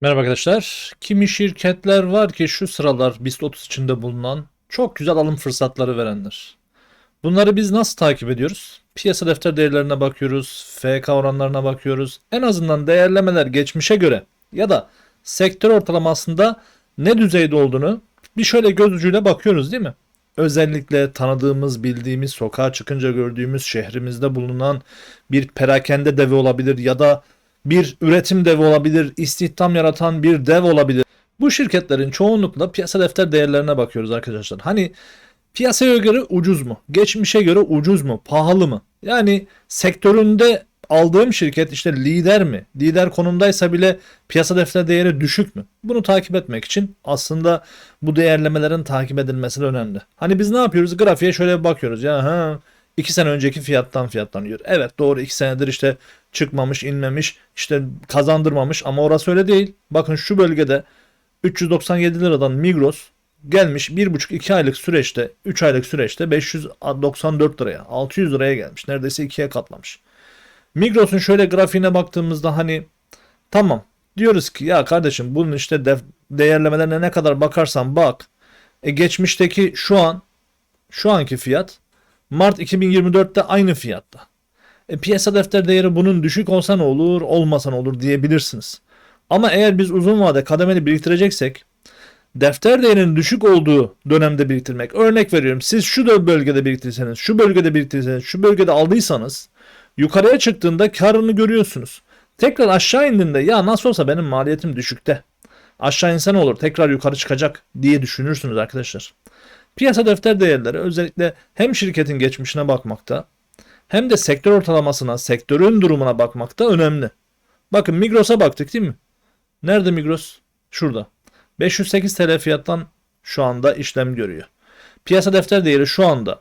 Merhaba arkadaşlar. Kimi şirketler var ki şu sıralar BIST 30 içinde bulunan çok güzel alım fırsatları verenler. Bunları biz nasıl takip ediyoruz? Piyasa defter değerlerine bakıyoruz, FK oranlarına bakıyoruz. En azından değerlemeler geçmişe göre ya da sektör ortalamasında ne düzeyde olduğunu bir şöyle göz ucuyla bakıyoruz değil mi? Özellikle tanıdığımız, bildiğimiz, sokağa çıkınca gördüğümüz şehrimizde bulunan bir perakende devi olabilir ya da bir üretim devi olabilir, istihdam yaratan bir dev olabilir. Bu şirketlerin çoğunlukla piyasa defter değerlerine bakıyoruz arkadaşlar. Hani piyasaya göre ucuz mu? Geçmişe göre ucuz mu? Pahalı mı? Yani sektöründe aldığım şirket işte lider mi? Lider konumdaysa bile piyasa defter değeri düşük mü? Bunu takip etmek için aslında bu değerlemelerin takip edilmesi de önemli. Hani biz ne yapıyoruz? Grafiğe şöyle bir bakıyoruz. Ya ha 2 sene önceki fiyattan fiyatlanıyor. Evet doğru 2 senedir işte çıkmamış, inmemiş, işte kazandırmamış ama orası öyle değil. Bakın şu bölgede 397 liradan Migros gelmiş 1,5-2 aylık süreçte 3 aylık süreçte 594 liraya 600 liraya gelmiş. Neredeyse ikiye katlamış. Migros'un şöyle grafiğine baktığımızda hani tamam diyoruz ki ya kardeşim bunun işte def- değerlemelerine ne kadar bakarsan bak. E geçmişteki şu an şu anki fiyat Mart 2024'te aynı fiyatta. E, piyasa defter değeri bunun düşük olsa ne olur, olmasa ne olur diyebilirsiniz. Ama eğer biz uzun vade kademeli biriktireceksek defter değerinin düşük olduğu dönemde biriktirmek. Örnek veriyorum siz şu bölgede biriktirseniz, şu bölgede biriktirseniz, şu bölgede aldıysanız yukarıya çıktığında karını görüyorsunuz. Tekrar aşağı indiğinde ya nasıl olsa benim maliyetim düşükte. Aşağı inse ne olur tekrar yukarı çıkacak diye düşünürsünüz arkadaşlar. Piyasa defter değerleri özellikle hem şirketin geçmişine bakmakta hem de sektör ortalamasına, sektörün durumuna bakmakta önemli. Bakın Migros'a baktık değil mi? Nerede Migros? Şurada. 508 TL fiyattan şu anda işlem görüyor. Piyasa defter değeri şu anda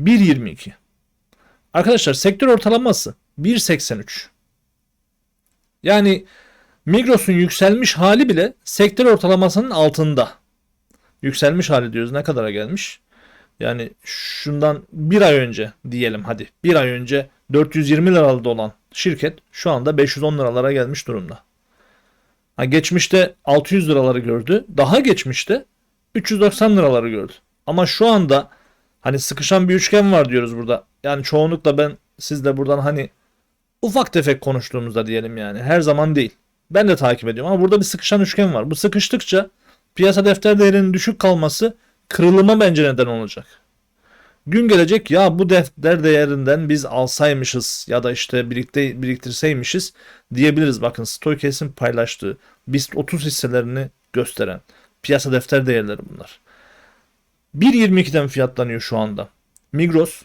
1.22. Arkadaşlar sektör ortalaması 1.83. Yani Migros'un yükselmiş hali bile sektör ortalamasının altında. Yükselmiş hali diyoruz. Ne kadara gelmiş? Yani şundan bir ay önce diyelim hadi. Bir ay önce 420 liralarda olan şirket şu anda 510 liralara gelmiş durumda. Ha, geçmişte 600 liraları gördü. Daha geçmişte 390 liraları gördü. Ama şu anda hani sıkışan bir üçgen var diyoruz burada. Yani çoğunlukla ben sizle buradan hani ufak tefek konuştuğumuzda diyelim yani. Her zaman değil. Ben de takip ediyorum ama burada bir sıkışan üçgen var. Bu sıkıştıkça piyasa defter değerinin düşük kalması kırılıma bence neden olacak. Gün gelecek ya bu defter değerinden biz alsaymışız ya da işte birlikte biriktirseymişiz diyebiliriz. Bakın Stoikes'in paylaştığı BIST 30 hisselerini gösteren piyasa defter değerleri bunlar. 1.22'den fiyatlanıyor şu anda. Migros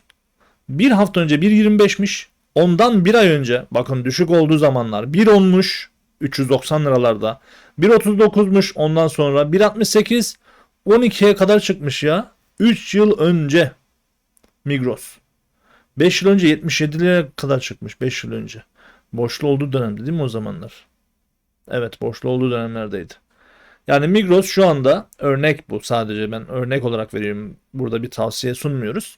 bir hafta önce 1.25'miş. Ondan bir ay önce bakın düşük olduğu zamanlar 1.10'muş 390 liralarda. 1.39'muş ondan sonra 1.68 12'ye kadar çıkmış ya. 3 yıl önce Migros. 5 yıl önce 77 liraya kadar çıkmış 5 yıl önce. Boşlu olduğu dönemde değil mi o zamanlar? Evet boşlu olduğu dönemlerdeydi. Yani Migros şu anda örnek bu sadece ben örnek olarak veriyorum. Burada bir tavsiye sunmuyoruz.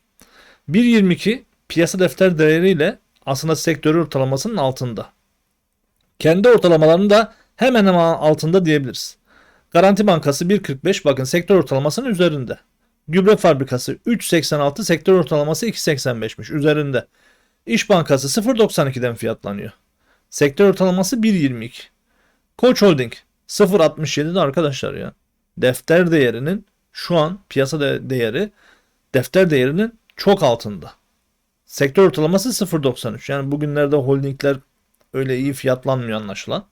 1.22 piyasa defter değeriyle aslında sektör ortalamasının altında. Kendi ortalamalarının da hemen hemen altında diyebiliriz. Garanti Bankası 1.45 bakın sektör ortalamasının üzerinde. Gübre Fabrikası 3.86 sektör ortalaması 2.85'miş üzerinde. İş Bankası 0.92'den fiyatlanıyor. Sektör ortalaması 1.22. Koç Holding 0.67'de arkadaşlar ya. Defter değerinin şu an piyasa de- değeri defter değerinin çok altında. Sektör ortalaması 0.93. Yani bugünlerde holdingler öyle iyi fiyatlanmıyor anlaşılan.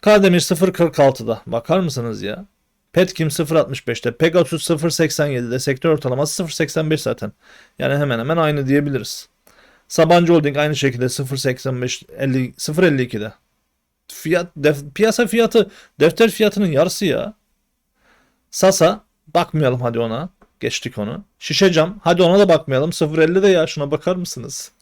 Kardemir 0.46'da. Bakar mısınız ya? Petkim 0.65'te. Pegasus 0.87'de. Sektör ortalaması 0.85 zaten. Yani hemen hemen aynı diyebiliriz. Sabancı Holding aynı şekilde 0.85 50 0.52'de. Fiyat def- piyasa fiyatı defter fiyatının yarısı ya. Sasa bakmayalım hadi ona. Geçtik onu. Şişe cam hadi ona da bakmayalım. 0.50'de ya şuna bakar mısınız?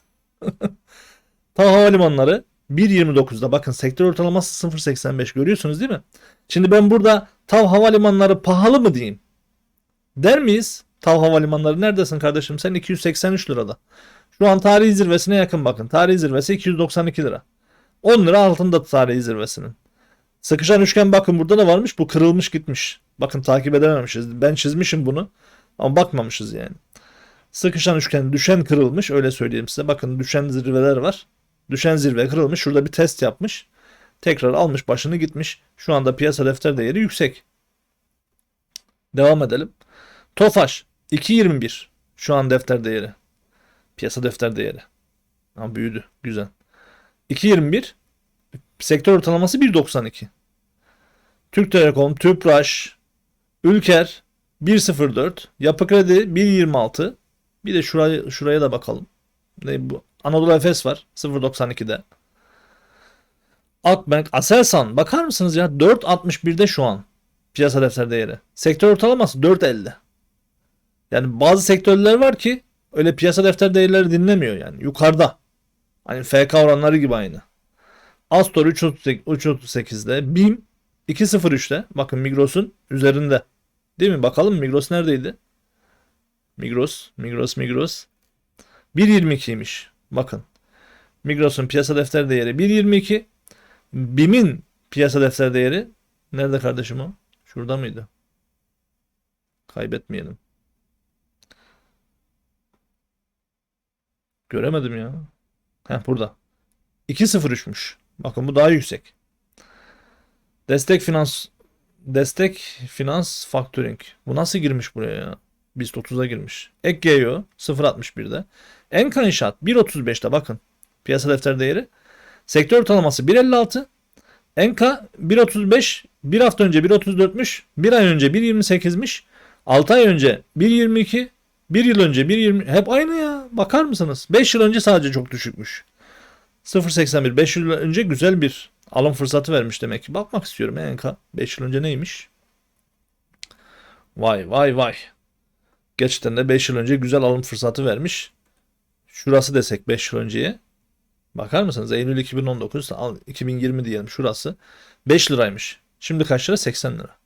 Tam havalimanları 1.29'da bakın sektör ortalaması 0.85 görüyorsunuz değil mi? Şimdi ben burada TAV havalimanları pahalı mı diyeyim? Der miyiz? TAV havalimanları neredesin kardeşim? Sen 283 lirada. Şu an tarihi zirvesine yakın bakın. Tarihi zirvesi 292 lira. 10 lira altında tarihi zirvesinin. Sıkışan üçgen bakın burada da varmış. Bu kırılmış gitmiş. Bakın takip edememişiz. Ben çizmişim bunu. Ama bakmamışız yani. Sıkışan üçgen düşen kırılmış. Öyle söyleyeyim size. Bakın düşen zirveler var. Düşen zirve kırılmış. Şurada bir test yapmış. Tekrar almış başını gitmiş. Şu anda piyasa defter değeri yüksek. Devam edelim. Tofaş 2.21 şu an defter değeri. Piyasa defter değeri. Ha, büyüdü. Güzel. 2.21 sektör ortalaması 1.92. Türk Telekom, Tüpraş, Ülker 1.04, Yapı Kredi 1.26. Bir de şuraya şuraya da bakalım. Ne bu? Anadolu Efes var 0.92'de. Akbank, Aselsan bakar mısınız ya 4.61'de şu an piyasa defter değeri. Sektör ortalaması 4.50. Yani bazı sektörler var ki öyle piyasa defter değerleri dinlemiyor yani yukarıda. Hani FK oranları gibi aynı. Astor 3.38 3.38'de, BİM 2.03'te. Bakın Migros'un üzerinde. Değil mi? Bakalım Migros neredeydi? Migros, Migros, Migros. 1.22'ymiş. Bakın. Migros'un piyasa defter değeri 1.22. BİM'in piyasa defter değeri nerede kardeşim o? Şurada mıydı? Kaybetmeyelim. Göremedim ya. Heh burada. 2.03'müş. Bakın bu daha yüksek. Destek finans destek finans factoring. Bu nasıl girmiş buraya ya? BIST 30'a girmiş. Ek GEO 0.61'de. Enka İnşaat 1.35'te bakın. Piyasa defter değeri. Sektör ortalaması 1.56. Enka 1.35 bir hafta önce 1.34'müş. Bir ay önce 1.28'miş. 6 ay önce 1.22. Bir yıl önce 1.20 hep aynı ya. Bakar mısınız? 5 yıl önce sadece çok düşükmüş. 0.81 5 yıl önce güzel bir alım fırsatı vermiş demek ki. Bakmak istiyorum ENK. 5 yıl önce neymiş? Vay vay vay. Gerçekten de 5 yıl önce güzel alım fırsatı vermiş. Şurası desek 5 yıl önceye. Bakar mısınız? Eylül 2019, al 2020 diyelim şurası. 5 liraymış. Şimdi kaç lira? 80 lira.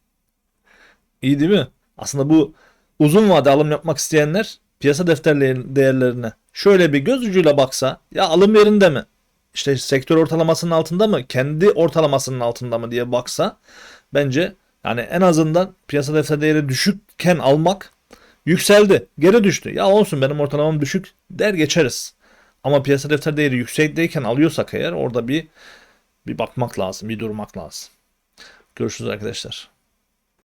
İyi değil mi? Aslında bu uzun vade alım yapmak isteyenler piyasa defterleri değerlerine şöyle bir göz ucuyla baksa ya alım yerinde mi? İşte sektör ortalamasının altında mı? Kendi ortalamasının altında mı diye baksa bence yani en azından piyasa defter değeri düşükken almak yükseldi. Geri düştü. Ya olsun benim ortalamam düşük der geçeriz. Ama piyasa defter değeri yüksekteyken alıyorsak eğer orada bir bir bakmak lazım, bir durmak lazım. Görüşürüz arkadaşlar.